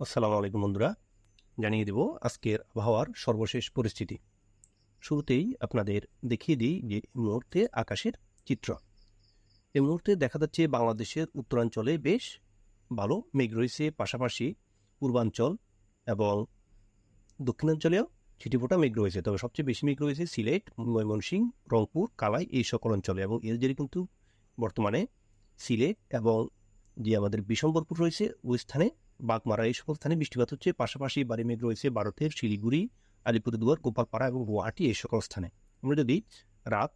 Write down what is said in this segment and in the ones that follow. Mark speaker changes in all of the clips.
Speaker 1: আসসালামু আলাইকুম বন্ধুরা। জানিয়ে দেব আজকের আবহাওয়ার সর্বশেষ পরিস্থিতি। শুরুতেই আপনাদের দেখিয়ে দিই যে মুহূর্তে আকাশের চিত্র। এই মুহূর্তে দেখা যাচ্ছে বাংলাদেশের উত্তরাঞ্চলে বেশ ভালো মেঘ রয়েছে, পাশাপাশি পূর্বাঞ্চল এবং দক্ষিণাঞ্চলেও ছিটিফোঁটা মেঘ রয়েছে। তবে সবচেয়ে বেশি মেঘ রয়েছে সিলেট, ময়মনসিংহ, রংপুর, কালাই এই সকল অঞ্চলে এবং এর জেরে কিন্তু বর্তমানে সিলেট এবং যে আমাদের বিশম্বরপুর রয়েছে, ওই স্থানে বাগমারা এই সকল স্থানে বৃষ্টিপাত হচ্ছে। পাশাপাশি বাড়ি মেঘ রয়েছে ভারতের শিলিগুড়ি, আলিপুরদুয়ার, গোপালপাড়া এবং গুয়াহাটি এই সকল স্থানে। আমরা যদি রাত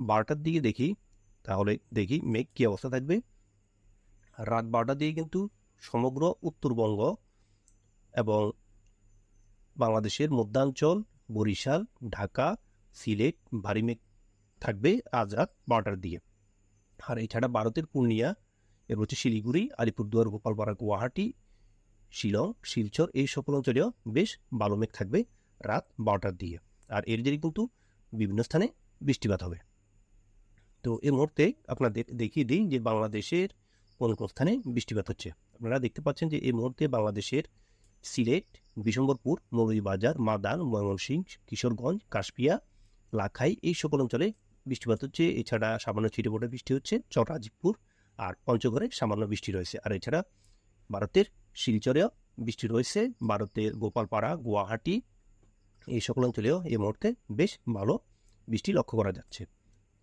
Speaker 1: বারোটার দিকে দেখি, তাহলে দেখি মেঘ কী অবস্থা থাকবে। রাত বারোটার দিকে কিন্তু সমগ্র উত্তরবঙ্গ এবং বাংলাদেশের মধ্যাঞ্চল, বরিশাল, ঢাকা, সিলেট ভারী মেঘ থাকবে আজ রাত বারোটার দিকে। আর এছাড়া ভারতের পূর্ণিয়া এর হচ্ছে শিলিগুড়ি, আলিপুরদুয়ার, গোপালপাড়া, গুয়াহাটি, শিলং, শিলচর এই সকল অঞ্চলেও বেশ ভালো মেঘ থাকবে রাত বারোটার দিকে। আর এর জেরে কিন্তু বিভিন্ন স্থানে বৃষ্টিপাত হবে। তো এই মুহূর্তে আপনাদের দেখিয়ে দিই যে বাংলাদেশের কোন কোন স্থানে বৃষ্টিপাত হচ্ছে। আপনারা দেখতে পাচ্ছেন যে এই মুহূর্তে বাংলাদেশের সিলেট, বিশম্বরপুর, মৌলভীবাজার মাদান ময়মনসিংহ, কিশোরগঞ্জ, কাশপিয়া, লাখাই এই সকল অঞ্চলে বৃষ্টিপাত হচ্ছে। এছাড়া সামান্য ছিটেফোঁটা বৃষ্টি হচ্ছে। চটরাজিপুর আর পঞ্চগড়ে সামান্য বৃষ্টি রয়েছে। আর এছাড়া ভারতের শিলচরেও বৃষ্টি রয়েছে। ভারতের গোপালপাড়া, গুয়াহাটি এই সকল অঞ্চলেও এই মুহূর্তে বেশ ভালো বৃষ্টি লক্ষ্য করা যাচ্ছে।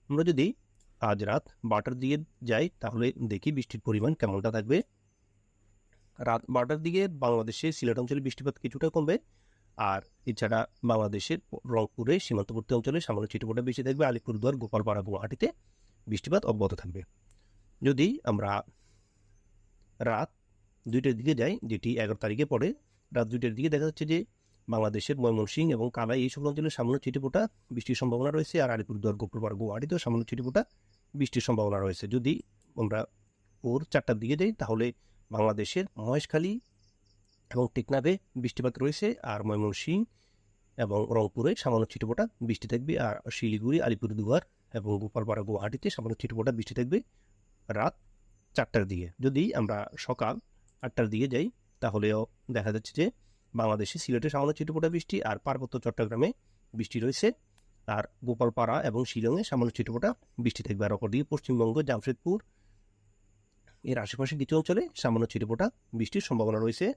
Speaker 1: আমরা যদি আজ রাত বারোটার দিকে যাই, তাহলে দেখি বৃষ্টির পরিমাণ কেমনটা থাকবে। রাত বারোটার দিকে বাংলাদেশে সিলেট অঞ্চলে বৃষ্টিপাত কিছুটা কমবে। আর এছাড়া বাংলাদেশের রংপুরে সীমান্তবর্তী অঞ্চলে সামান্য ছিটেফোঁটা বেশি থাকবে। আলিপুরদুয়ার, গোপালপাড়া, গুয়াহাটিতে বৃষ্টিপাত অব্যাহত থাকবে। যদি আমরা রাত দুইটার দিকে যাই, যেটি এগারো তারিখে পড়ে, রাত দুইটার দিকে দেখা যাচ্ছে যে বাংলাদেশের ময়মনসিংহ এবং কালাই এই সকল অঞ্চলে সামান্য ছিটেফোঁটা বৃষ্টির সম্ভাবনা রয়েছে আর আলিপুরদুয়ার গোপালপাড়া গুয়াহাটিতেও সামান্য ছিটেফোঁটা বৃষ্টির সম্ভাবনা রয়েছে। যদি আমরা ভোর চারটার দিকে যাই, তাহলে বাংলাদেশের মহেশখালী এবং টেকনাফে বৃষ্টিপাত রয়েছে আর ময়মনসিংহ এবং রংপুরে সামান্য ছিটেফোঁটা বৃষ্টি থাকবে আর শিলিগুড়ি, আলিপুরদুয়ার এবং গোপালপাড়া, গুয়াহাটিতে সামান্য ছিটেফোঁটা বৃষ্টি থাকবে। রাত চারটার দিকে। যদি আমরা সকাল আটটার দিকে যাই, তাহলেও দেখা যাচ্ছে যে বাংলাদেশে সিলেটে সামান্য ছিটেফোঁটা বৃষ্টি আর পার্বত্য চট্টগ্রামে বৃষ্টি রয়েছে। আর গোপালপাড়া এবং শিলংয়ে সামান্য ছিটেফোঁটা বৃষ্টি থাকবে। আর অপরদিকে পশ্চিমবঙ্গ, জামশেদপুর এর আশেপাশে কিছু অঞ্চলে সামান্য ছিটেফোঁটা বৃষ্টির সম্ভাবনা রয়েছে।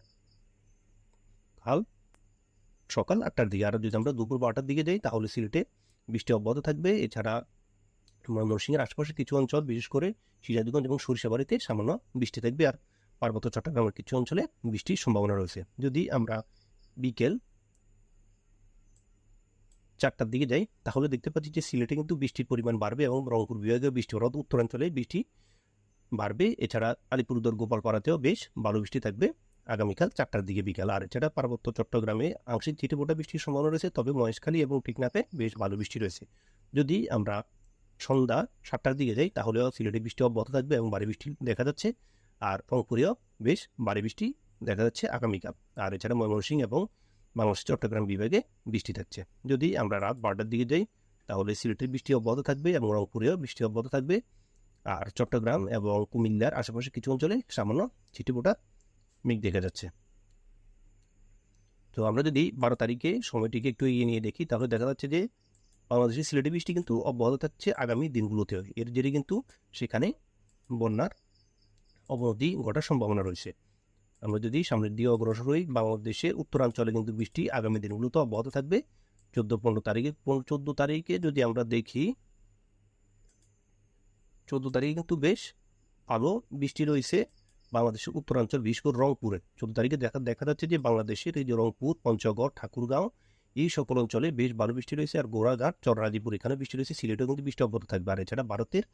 Speaker 1: কাল সকাল আটটার দিকে। আর যদি আমরা দুপুর বারোটার দিকে যাই, তাহলে সিলেটে বৃষ্টি অব্যাহত থাকবে। এছাড়া ময়মনসিংহের আশেপাশে কিছু অঞ্চল, বিশেষ করে সিরাজগঞ্জ এবং সরিষাবাড়িতে সামান্য বৃষ্টি থাকবে আর পার্বত্য চট্টগ্রামের কিছু অঞ্চলে বৃষ্টির সম্ভাবনা রয়েছে। যদি আমরা বিকেল চারটার দিকে যাই, তাহলে দেখতে পাচ্ছি যে সিলেটে কিন্তু বৃষ্টির পরিমাণ বাড়বে এবং রংপুর বিভাগে বৃষ্টি অর্থাৎ উত্তরাঞ্চলে বৃষ্টি বাড়বে। এছাড়া আলিপুরদুয়ার, গোপালপাড়াতেও বেশ ভালো বৃষ্টি থাকবে আগামীকাল চারটার দিকে বিকাল। আর এছাড়া পার্বত্য চট্টগ্রামে আংশিক ছিটেফোঁটা বৃষ্টির সম্ভাবনা রয়েছে, তবে মহেশখালী এবং টিকনাফে বেশ ভালো বৃষ্টি রয়েছে। যদি আমরা সন্ধ্যা সাতটার দিকে যাই, তাহলেও সিলেটে বৃষ্টি অব্যাহত থাকবে এবং বাড়ি বৃষ্টি দেখা যাচ্ছে। আর রংপুরেও বেশ বাড়ি বৃষ্টি দেখা যাচ্ছে আগামীকাল। আর এছাড়া ময়মনসিংহ এবং বাংলাদেশ চট্টগ্রাম বিভাগে বৃষ্টি থাকছে। যদি আমরা রাত বারোটার দিকে যাই, তাহলে সিলেটের বৃষ্টি অব্যাহত থাকবে এবং রংপুরেও বৃষ্টি অব্যাহত থাকবে। আর চট্টগ্রাম এবং কুমিল্লার আশেপাশে কিছু অঞ্চলে সামান্য ছিটিফোঁটা মেঘ দেখা যাচ্ছে। তো আমরা যদি বারো তারিখে সময়টিকে একটু এগিয়ে নিয়ে দেখি, তাহলে দেখা যাচ্ছে যে বাংলাদেশের সিলেটে বৃষ্টি কিন্তু অব্যাহত থাকছে আগামী দিনগুলোতে এর জেরে কিন্তু সেখানে বন্যার অবনতি ঘটার সম্ভাবনা রয়েছে। আমরা যদি সামনের দিকে অগ্রসর হই বাংলাদেশের উত্তরাঞ্চলে কিন্তু বৃষ্টি আগামী দিনগুলোতে অব্যাহত থাকবে। চোদ্দ, পনেরো তারিখে চোদ্দ তারিখে যদি আমরা দেখি, চোদ্দ তারিখে কিন্তু বেশ ভালো বৃষ্টি রয়েছে বাংলাদেশের উত্তরাঞ্চল, বিশেষ করে রংপুরে। চোদ্দ তারিখে দেখা দেখা যাচ্ছে যে বাংলাদেশের এই যে রংপুর, পঞ্চগড়, ঠাকুরগাঁও এই সকল অঞ্চলে বেশ ভালো বৃষ্টি রয়েছে আর গোড়াঘাট চররাজিপুর এখানে বৃষ্টি রয়েছে, সিলেটেও কিন্তু বৃষ্টি অব্যাহত থাকবে। আর এছাড়া ভারতের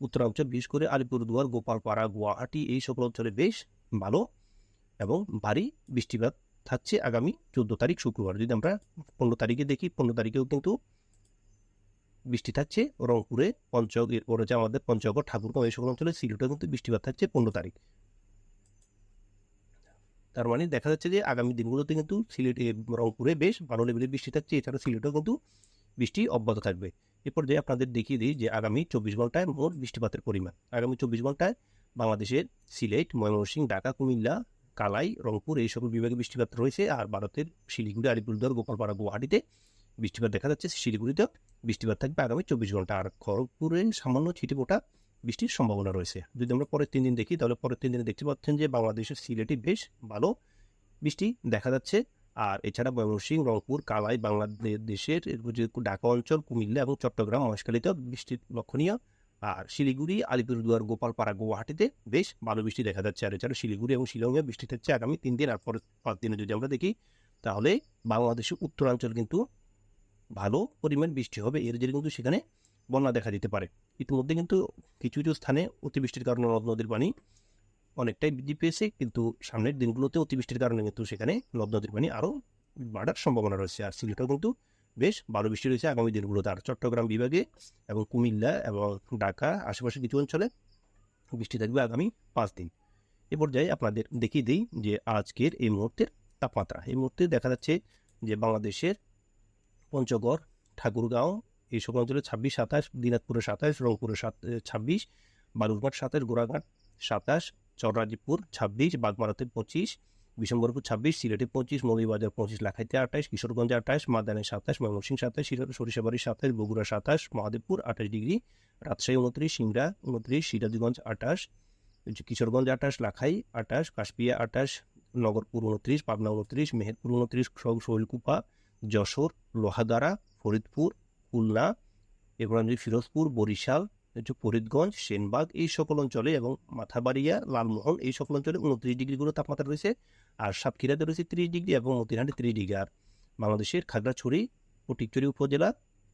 Speaker 1: উত্তরাঞ্চল, বিশেষ করে আলিপুরদুয়ার, গোপালপাড়া, গুয়াহাটি এই সকল অঞ্চলে বেশ ভালো এবং ভারী বৃষ্টিপাত থাকছে আগামী চোদ্দ তারিখ শুক্রবার। যদি আমরা পনেরো তারিখে দেখি, পনেরো তারিখেও কিন্তু বৃষ্টি থাকছে রংপুরে পঞ্চগ এরপরে যে আমাদের পঞ্চগড়, ঠাকুরগাঁও, এই সকল অঞ্চলে সিলেটেও কিন্তু বৃষ্টিপাত থাকছে পনেরো তারিখ। তার মানে দেখা যাচ্ছে যে আগামী দিনগুলোতে কিন্তু সিলেট রংপুরে বেশ ভালো লেভেলের বৃষ্টি থাকছে। এছাড়া সিলেটেও কিন্তু বৃষ্টি অব্যাহত থাকবে। এরপর যে আপনাদের দেখিয়ে দিই যে আগামী চব্বিশ ঘন্টায় মোট বৃষ্টিপাতের পরিমাণ। আগামী চব্বিশ ঘন্টায় বাংলাদেশের সিলেট, ময়মনসিংহ, ঢাকা, কুমিল্লা, কালাই, রংপুর এই সকল বিভাগে বৃষ্টিপাত রয়েছে। আর ভারতের শিলিগুড়ি, আলিপুরদুয়ার, গোপালপাড়া, গুয়াহাটিতে বৃষ্টিপাত দেখা যাচ্ছে। শিলিগুড়িতে বৃষ্টিপাত থাকবে আগামী চব্বিশ ঘণ্টা আর খড়গপুরে সামান্য ছিটে ফোটা বৃষ্টির সম্ভাবনা রয়েছে। যদি আমরা পরের তিন দিন দেখি, তাহলে পরের তিন দিনে দেখতে পাচ্ছেন যে বাংলাদেশের সিলেটে বেশ ভালো বৃষ্টি দেখা যাচ্ছে। আর এছাড়া ময়মনসিংহ, রংপুর, কালাই বাংলাদেশের ঢাকা অঞ্চল, কুমিল্লা এবং চট্টগ্রাম, মহেশখালীতেও বৃষ্টির লক্ষণীয়। আর শিলিগুড়ি, আলিপুরদুয়ার, গোপালপাড়া, গুয়াহাটিতে বেশ ভালো বৃষ্টি দেখা যাচ্ছে। আর এছাড়া শিলিগুড়ি এবং শিলংয়ে বৃষ্টি থাকছে আগামী তিন দিন আর পরের পাঁচ দিনে যদি আমরা দেখি, তাহলে বাংলাদেশের উত্তরাঞ্চল কিন্তু ভালো পরিমাণ বৃষ্টি হবে। এর জন্য কিন্তু সেখানে বন্যা দেখা দিতে পারে। ইতিমধ্যে কিন্তু কিছু কিছু স্থানে অতিবৃষ্টির কারণে নদ, নদীর পানি অনেকটাই বৃদ্ধি পেয়েছে, কিন্তু সামনের দিনগুলোতে অতিবৃষ্টির কারণে কিন্তু সেখানে নদ, নদীর পানি আরও বাড়ার সম্ভাবনা রয়েছে। আর সিলেটেও কিন্তু বেশ ভালো বৃষ্টি রয়েছে আগামী দিনগুলোতে। আর চট্টগ্রাম বিভাগে এবং কুমিল্লা এবং ঢাকা আশেপাশে কিছু অঞ্চলে বৃষ্টি থাকবে আগামী পাঁচ দিন। এ পর্যায়ে আপনাদের দেখিয়ে দিই যে আজকের এই মুহূর্তের তাপমাত্রা। এই মুহূর্তে দেখা যাচ্ছে যে বাংলাদেশের পঞ্চগড়, ঠাকুরগাঁও এই সকল অঞ্চলে ছাব্বিশ, সাতাশ, দিনাজপুরে সাতাশ, রংপুরে সাত ছাব্বিশ, বালুরঘাট সাতাশ গোড়াঘাট সাতাশ চররাজীপুর ছাব্বিশ, বাগমারাতে পঁচিশ বিশম্বরপুর ছাব্বিশ, সিলেটে পঁচিশ মৌলিবাজার পঁচিশ, লাখাইতে আঠাশ, কিশোরগঞ্জে আঠাশ, মাদানে সাতাশ, ময়মনসিংহ সাতাশ সরিষাবাড়ি সাতাশ, বগুড়া সাতাশ, মহাদেবপুর আঠাশ ডিগ্রি, রাজশাহী উনত্রিশ, সিংড়া উনত্রিশ, সিরাজগঞ্জ আঠাশ কিশোরগঞ্জ আঠাশ, লাখাই আঠাশ, কাশপিয়া আঠাশ, নগরপুর উনত্রিশ, পাবনা উনত্রিশ, মেহেরপুর উনত্রিশ শৈলকুপা, যশোর লোহাগাড়া ফরিদপুর খুলনা এরপর আমি ফিরোজপুর, বরিশাল হচ্ছে ফরিদগঞ্জ, সেনবাগ, এই সকল অঞ্চলে এবং মাথাবাড়িয়া, লালমোহন, এই সকল অঞ্চলে উনত্রিশ ডিগ্রি করে তাপমাত্রা রয়েছে আর সাতক্ষীরাতে রয়েছে তিরিশ ডিগ্রি এবং মতিরহাটে তিরিশ ডিগ্রি। আর বাংলাদেশের খাগড়াছড়ি, ফটিকছড়ি উপজেলা,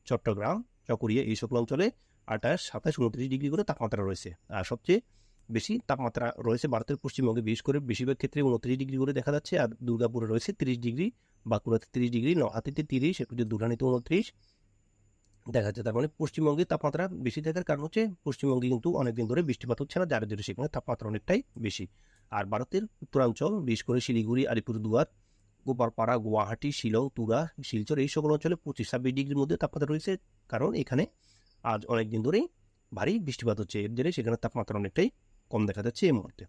Speaker 1: চট্টগ্রাম, চকরিয়া এই সকল অঞ্চলে আঠাশ, সাতাশ, উনত্রিশ ডিগ্রি করে তাপমাত্রা রয়েছে। আর সবচেয়ে বেশি তাপমাত্রা রয়েছে ভারতের পশ্চিমবঙ্গে, বিশেষ করে বেশিরভাগ ক্ষেত্রে উনত্রিশ ডিগ্রি করে দেখা যাচ্ছে। আর দুর্গাপুরে রয়েছে তিরিশ ডিগ্রি, বাঁকুড়াতে তিরিশ ডিগ্রি নহাতিতে তিরিশ, এরপর দুর্গানিতে উনত্রিশ দেখা যাচ্ছে তার মানে পশ্চিমবঙ্গে তাপমাত্রা বেশি থাকার কারণ হচ্ছে পশ্চিমবঙ্গে কিন্তু অনেকদিন ধরে বৃষ্টিপাত হচ্ছে না, যার জন্য সেখানে তাপমাত্রা অনেকটাই বেশি। আর ভারতের উত্তরাঞ্চল, বিশেষ করে শিলিগুড়ি, আলিপুরদুয়ার, গোপালপাড়া, গুয়াহাটি, শিলং, তুরা, শিলচর এই সকল অঞ্চলে পঁচিশ ছাব্বিশ ডিগ্রির মধ্যে তাপমাত্রা রয়েছে। কারণ এখানে আজ অনেক দিন ধরেই ভারী বৃষ্টিপাত হচ্ছে। এর জন্য সেখানে তাপমাত্রা অনেকটাই কম দেখা যাচ্ছে এই মুহূর্তে।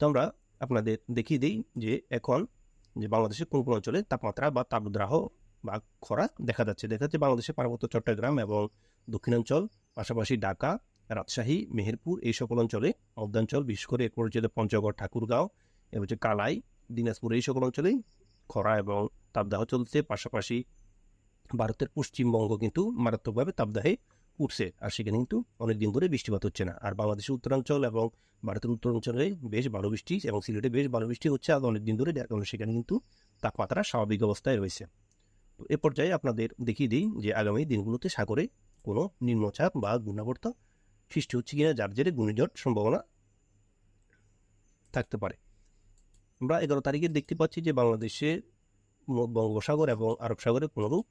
Speaker 1: তো আমরা আপনাদের দেখিয়ে দিই যে এখন যে বাংলাদেশের কোন কোন অঞ্চলে তাপমাত্রা বা তাপদ্রাহ বা খরা দেখা যাচ্ছে। দেখা যাচ্ছে বাংলাদেশের পার্বত্য চট্টগ্রাম এবং দক্ষিণাঞ্চল, পাশাপাশি ঢাকা, রাজশাহী, মেহেরপুর এই সকল অঞ্চলে মধ্যাঞ্চল, বিশেষ করে এরপর হচ্ছে পঞ্চগড়, ঠাকুরগাঁও এবং হচ্ছে কালাই, দিনাজপুর এই সকল অঞ্চলেই খরা এবং তাপদাহ চলছে। পাশাপাশি ভারতের পশ্চিমবঙ্গ কিন্তু মারাত্মকভাবে তাপদাহে উঠছে আর সেখানে কিন্তু অনেক দিন ধরে বৃষ্টিপাত হচ্ছে না। আর বাংলাদেশের উত্তরাঞ্চল এবং ভারতের উত্তরাঞ্চলে বেশ ভালো বৃষ্টি এবং সিলেটে বেশ ভালো বৃষ্টি হচ্ছে। আর অনেক দিন ধরে সেখানে কিন্তু তাপমাত্রা স্বাভাবিক অবস্থায় রয়েছে। এ পর্যায়ে আপনাদের দেখিয়ে দিই যে আগামী দিনগুলোতে সাগরে কোনো নিম্নচাপ বা ঘূর্ণাবর্ত সৃষ্টি হচ্ছে কিনা, যার জেরে ঘূর্ণিঝড় সম্ভাবনা থাকতে পারে। আমরা এগারো তারিখে দেখতে পাচ্ছি যে বাংলাদেশে বঙ্গোপসাগর এবং আরব সাগরে কোনোরূপ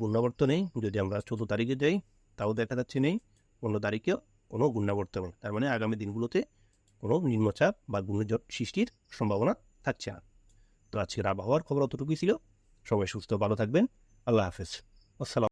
Speaker 1: ঘূর্ণাবর্ত নেই। যদি আমরা চৌদ্দ তারিখে যাই, তাও দেখা যাচ্ছে নেই। পনেরো তারিখেও কোনো ঘূর্ণাবর্ত নেই। তার মানে আগামী দিনগুলোতে কোনো নিম্নচাপ বা ঘূর্ণিঝড় সৃষ্টির সম্ভাবনা থাকছে না। তো আজকের আবহাওয়ার খবর অতটুকুই ছিল। সবাই সুস্থ ভালো থাকবেন। আল্লাহ হাফেজ। আসসালাম